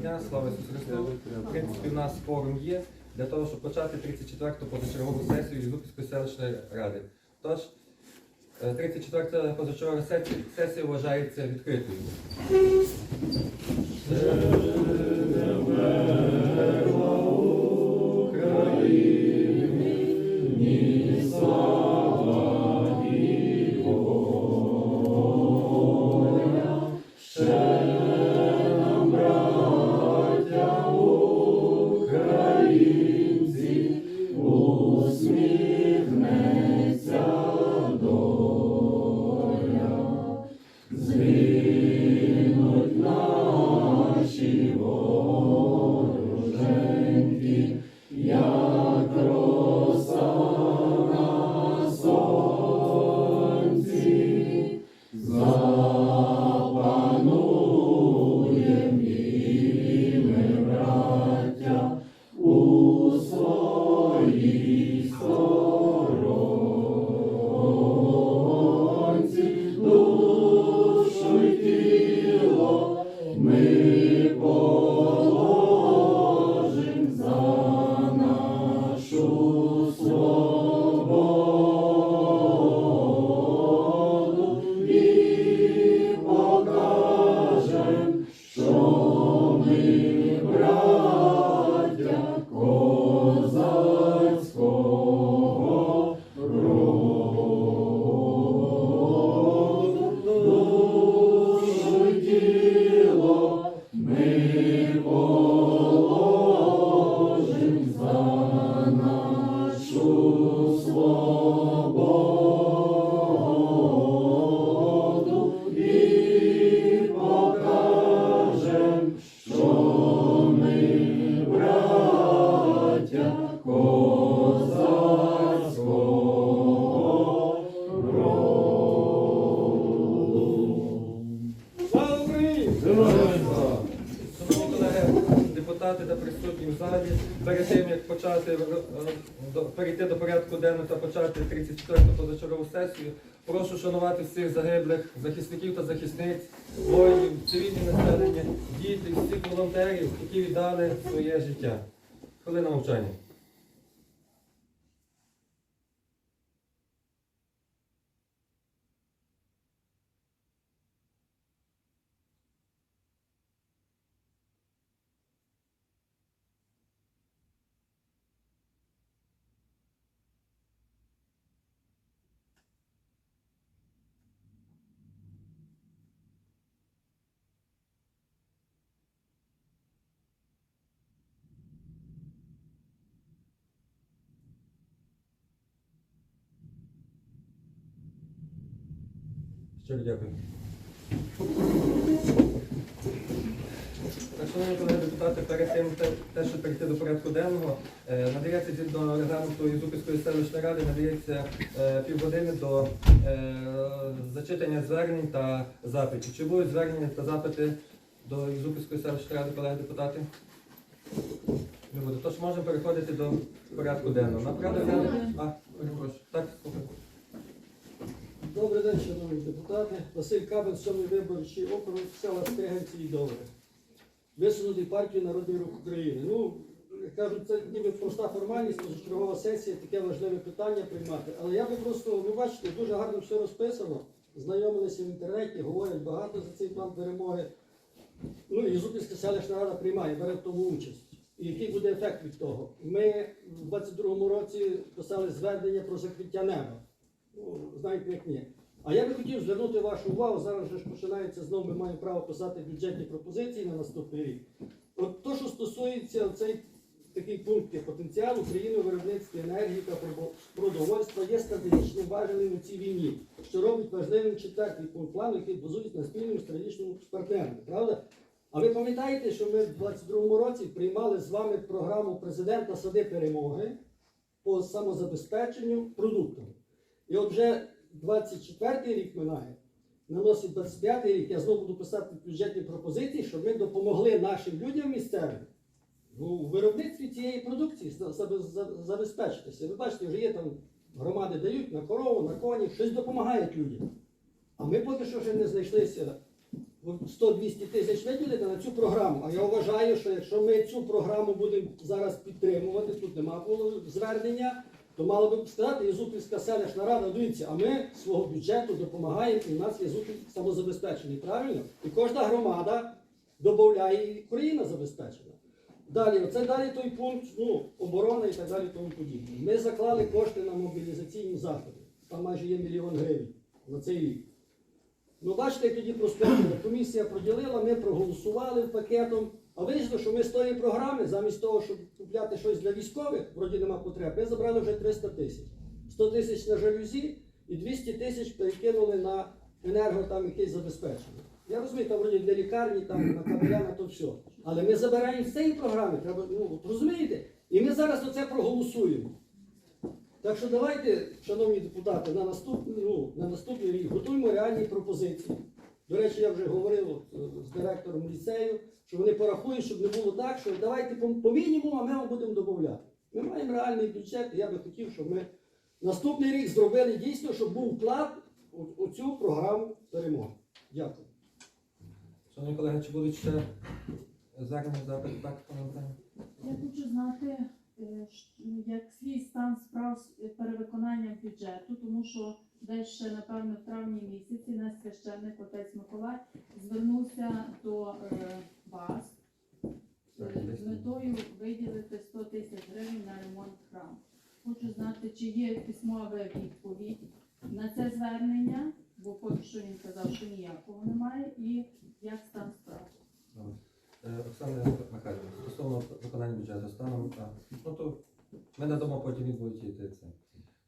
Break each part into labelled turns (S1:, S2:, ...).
S1: дня, слава Ісусу Христу. В принципі, у нас форум є для того, щоб почати 34-ту позачергову сесію Ізупільської селищної ради. Тож, е, 34-та позачергова сесія, вважається відкритою.
S2: Слава
S1: перейти до порядку денного та почати 34-ту позачергову сесію, прошу шанувати всіх загиблих захисників та захисниць, воїнів, цивільні населення, дітей, всіх волонтерів, які віддали своє життя. Хвилина мовчання. Щиро дякую. Шановні колеги депутати, перед тим, те, що перейти до порядку денного, е, надається згідно регламенту Ізупільської селищної ради, надається е, півгодини до е, зачитання звернень та запитів. Чи будуть звернення та запити до Ізупільської селищної ради, колеги депутати? Не буде. Тож можемо переходити до порядку денного. На порядок. А, перепрошую. Так, слухаю.
S2: Добрий день, шановні депутати. Василь Кабель, 7 виборчий округ, села Стриганці і Довре. Висунутий партію Народний Рух України. Ну, кажуть, це ніби проста формальність, позачергова сесія, таке важливе питання приймати. Але я би просто, ви бачите, дуже гарно все розписано. Знайомилися в інтернеті, говорять багато за цей план перемоги. Ну і Зупинська селищна рада приймає, бере в тому участь. І який буде ефект від того? Ми в 22-му році писали зведення про закриття неба. Ну, знаєте, як ні. А я би хотів звернути вашу увагу, зараз вже ж починається знову, ми маємо право писати бюджетні пропозиції на наступний рік. От то, що стосується цей такий пункт є потенціал України у виробництві енергії та продовольства є стратегічно важливим у цій війні, що робить важливим четвертий пункт плану, який базується на спільному стратегічному партнерами. Правда? А ви пам'ятаєте, що ми в 22-му році приймали з вами програму президента Сади перемоги по самозабезпеченню продуктами. І от вже 24-й рік минає, наносить 25-й рік, я знову буду писати бюджетні пропозиції, щоб ми допомогли нашим людям місцевим ну, у виробництві цієї продукції за- за- за- забезпечитися. Ви бачите, вже є там громади дають на корову, на коні, щось допомагають людям. А ми поки що ще не знайшлися 100-200 тисяч виділити на цю програму. А я вважаю, що якщо ми цю програму будемо зараз підтримувати, тут нема було звернення, то мало би сказати Єзупільська селищна рада, дивіться, а ми свого бюджету допомагаємо, і в нас Єзупіль самозабезпечений, правильно? І кожна громада додає, і Україна забезпечена. Далі, оце далі той пункт, ну, оборона і так далі, тому подібне. Ми заклали кошти на мобілізаційні заходи. Там майже є мільйон гривень на цей рік. Ну, бачите, тоді проскочили. Комісія проділила, ми проголосували пакетом. А вийшло, що ми з тої програми, замість того, щоб купляти щось для військових, вроді нема потреб, ми забрали вже 300 тисяч. 100 тисяч на жалюзі і 200 тисяч перекинули на енерго там якесь забезпечення. Я розумію, там вроді для лікарні, там на кабеля, то все. Але ми забираємо з цієї програми, треба, ну, от розумієте? І ми зараз оце проголосуємо. Так що давайте, шановні депутати, на наступний, ну, на наступний рік готуємо реальні пропозиції. До речі, я вже говорив е, з директором ліцею, що вони порахують, щоб не було так, що давайте по, мінімуму, а ми вам будемо додати. Ми маємо реальний бюджет, і я би хотів, щоб ми наступний рік зробили дійсно, щоб був вклад у, цю програму перемоги. Дякую.
S1: Шановні колеги, чи будуть ще звернення запити? Так, пане
S3: Я хочу знати, е, як свій стан справ з перевиконанням бюджету, тому що десь ще, напевно, в травні місяці наш священник отець Миколай звернувся до е, вас з метою виділити 100 тисяч гривень на ремонт храму. Хочу знати, чи є письмова відповідь на це звернення, бо поки що він казав, що ніякого немає, і як стан справ.
S1: Е, Оксана Михайлівна, стосовно виконання бюджету станом. Ну то ми надамо потім відповідь це.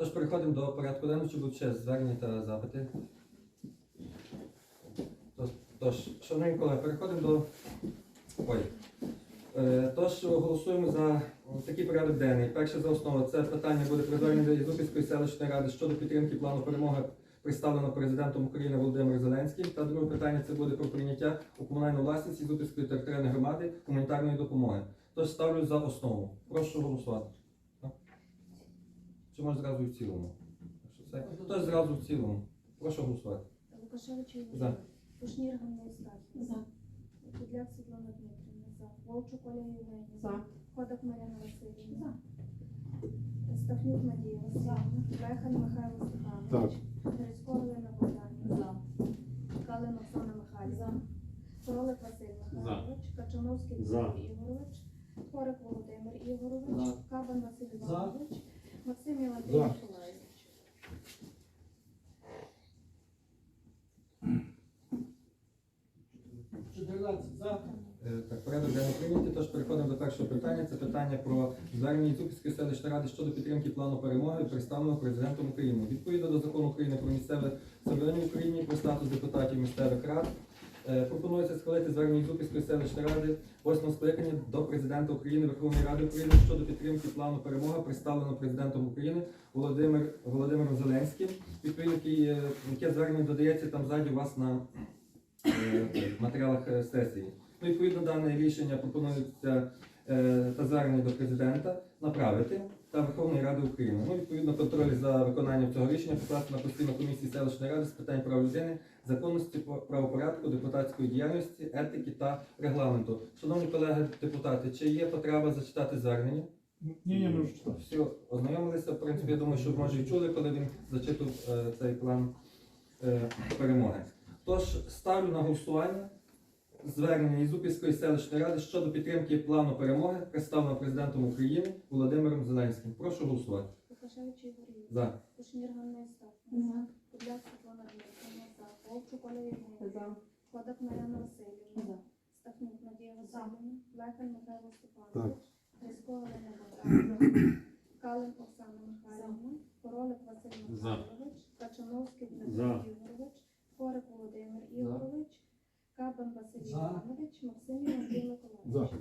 S1: Тож переходимо до порядку денного, чи будуть ще звернення та запити. Тож, шановні колеги, переходимо до. Ой. Е, Тож голосуємо за такий порядок денний. Перше за основу це питання буде про звернення до Єзупільської селищної ради щодо підтримки плану перемоги представлено президентом України Володимиром Зеленським. Та друге питання це буде про прийняття у комунальну власність Ізупільської територіальної громади гуманітарної допомоги. Тож ставлю за основу. Прошу голосувати. Чи може зразу і в цілому? Якщо це- Тож зразу в цілому. Прошу голосувати.
S4: Лукашевич Ігор
S1: За.
S4: Ігорович, Кушнір Ганна Остапівна,
S3: За.
S4: Підляк Світлана Дмитрівна, за. Вовчук Оля Євгенівна,
S3: За.
S4: Ходок Марина Васильівна, Стахнюк Надія Васильівна, Лехан Михайло Степанович, Грицько Олена Богданівна,
S3: За.
S4: Калин Оксана Михайлівна, Королик Василь Михайлович, Качановський
S2: За.
S4: Дмитро Ігорович, Творик Володимир Ігорович,
S2: За.
S4: Кабан Василь
S2: За.
S4: Іванович, Максим Іваній
S2: За.
S4: Миколаївич.
S2: – 14 за.
S1: Е, Так, порядок денний прийнятий, тож переходимо до першого питання. Це питання про звернення Ізупільської селищної ради щодо підтримки плану перемоги, представленого президентом України. Відповідно до закону України про місцеве самоврядування в Україні, про статус депутатів місцевих рад. е, Пропонується схвалити звернення Ізупільської селищної ради восьмого скликання до президента України Верховної Ради України щодо підтримки плану перемоги, представленого президентом України Володимир Володимиром Зеленським. Відповідно, е, яке звернення додається там ззаді у вас на матеріалах е, сесії. Ну, відповідно, дане рішення пропонується е, та звернення до президента направити та Верховної Ради України. Ну, відповідно, контроль за виконанням цього рішення покласти на постійну комісію селищної ради з питань прав людини, законності, правопорядку, депутатської діяльності, етики та регламенту. Шановні колеги депутати, чи є потреба зачитати звернення?
S5: Ні, ні, можу читати.
S1: Всі ознайомилися. В принципі, я думаю, що може і чули, коли він зачитував е, цей план е, перемоги. Тож ставлю на голосування звернення Ізупільської селищної ради щодо підтримки плану перемоги, представленого президентом України Володимиром Зеленським. Прошу голосувати.
S4: Ігор Ігорович,
S1: За.
S4: Кушнір Ганна Остапівна, Підляк Світлана Дмитрівна, за. Вовчук Оля Євгенівна, Васильівна, Стахнюк Надія Васильівна, Лехан Михайло
S5: Так.
S4: Степанович, Грицько Олена Богданівна, Калин Оксана Михайлівна, Королик Василь Михайлович, Качановський Дмитро Ігорович, Корик Володимир Ігорович, Кабан Василь Іванович, Максим
S5: За.
S4: Миколаївич.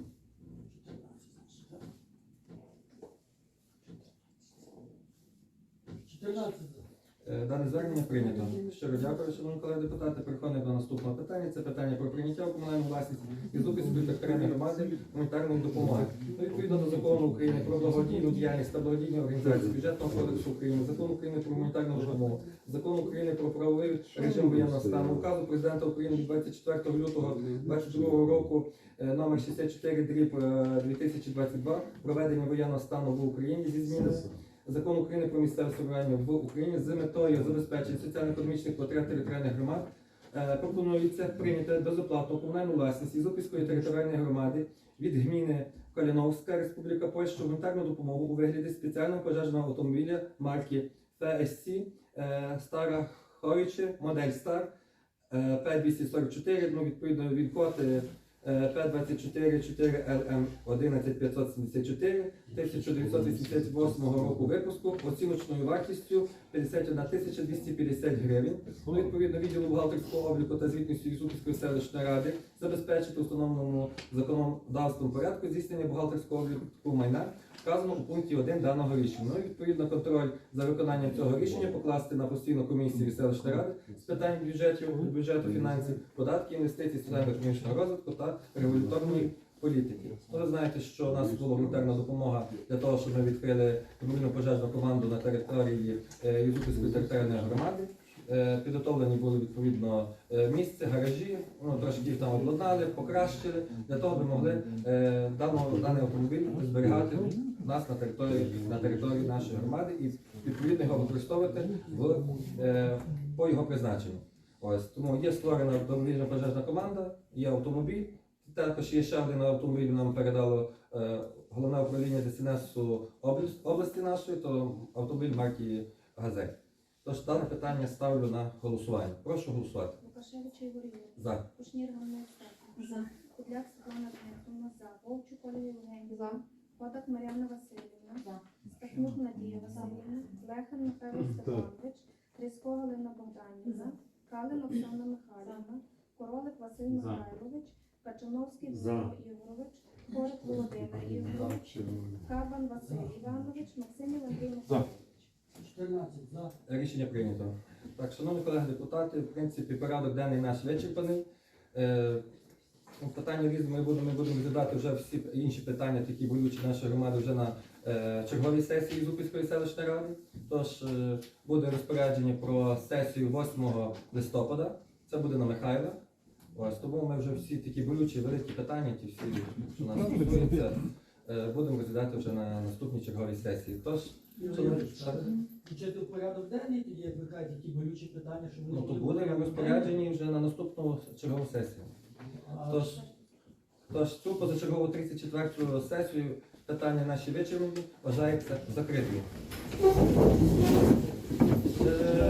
S2: 14 за.
S1: Е, Дане звернення прийнято. Щиро дякую, шановні колеги депутати. Переходимо до наступного питання. Це питання про прийняття у комунальну власність із Зубицької територіальної громади гуманітарної допомоги. Ну, відповідно до України про благодійну діяльність та благодійні організації, бюджетного кодексу України, закону України про гуманітарну допомогу, закону України про правовий режим воєнного стану, указу президента України 24 лютого 2022 року е, номер 64 дріб е, 2022 проведення воєнного стану в Україні зі змінами. Закон України про місцеве самоврядування в Україні з метою забезпечення соціально-економічних потреб територіальних громад е, пропонується прийняти безоплатну комунальну власність Ізупільської територіальної громади від гміни Каліновська, Республіка Польща, гуманітарну допомогу у вигляді спеціального пожежного автомобіля марки ФСЦ е, Стара Ховичі, модель Стар е, П244, ну, відповідно від код е, П24 4 ЛМ 11574 1988 року випуску оціночною вартістю 51 тисяча 250 гривень. Ну, відповідно, відділу бухгалтерського обліку та звітності Юсупівської селищної ради забезпечити установленому законодавством порядку здійснення бухгалтерського обліку майна, вказано у пункті 1 даного рішення. Ну відповідно контроль за виконанням цього рішення покласти на постійну комісію селищної ради з питань бюджетів, бюджету, фінансів, податків, інвестицій, соціально-економічного розвитку та регуляторної політики. Ну, ви знаєте, що у нас була гуманітарна допомога для того, щоб ми відкрили мобільну пожежну команду на території е, територіальної громади. Е, Підготовлені були відповідно е, місце, гаражі, ну, трошки там обладнали, покращили, для того, аби могли е, даного, даний автомобіль зберігати нас на території, на території нашої громади і відповідно його використовувати в, е, по його призначенню. Ось тому є створена пожежна команда, є автомобіль. Також є ще один автомобіль, нам передало е, головне управління ДСНС області нашої, то автомобіль марки Газель. Тож дане питання ставлю на голосування. Прошу голосувати.
S4: Лукашевич Ігор Юрійович.
S1: За.
S4: Кушнір Стефан.
S3: За.
S4: Кудляк Світлана Дмитрівна. За. Вовчук Ольга Євгенівна. За. Ходак Мар'яна Васильівна.
S3: За.
S4: Стахнюк Надія Васильівна. Лехан Михайло Степанович. Трісько Галина Богданівна. Калин Оксана Михайлівна. Королик Василь
S5: За.
S4: Михайлович. Качановський. Дмитро Ігорович. Корик Володимир Ігорович. Кабан Василь Іванович. Максимів Андрій Михайлович.
S2: 14 за.
S1: Рішення прийнято. Так, шановні колеги депутати, в принципі, порядок денний наш вичерпаний. Е, ну, Питання різні ми будемо, ми будемо розглядати вже всі інші питання, які болючі нашої громади вже на е, черговій сесії Зупільської селищної ради. Тож е, буде розпорядження про сесію 8 листопада. Це буде на Михайла. Ось тому ми вже всі такі болючі великі питання, ті всі, що нас стосуються, е, будемо розглядати вже на наступній черговій сесії. Тож,
S2: Включити в порядок денний, тоді як ви кажете, ті болючі питання, щоб
S1: Ну, то
S2: були в
S1: буде
S2: порядку
S1: розпоряджені вже на наступну чергову сесію. Тож, тож цю позачергову 34-ту сесію питання наші вичерпані вважаються закритими. Е,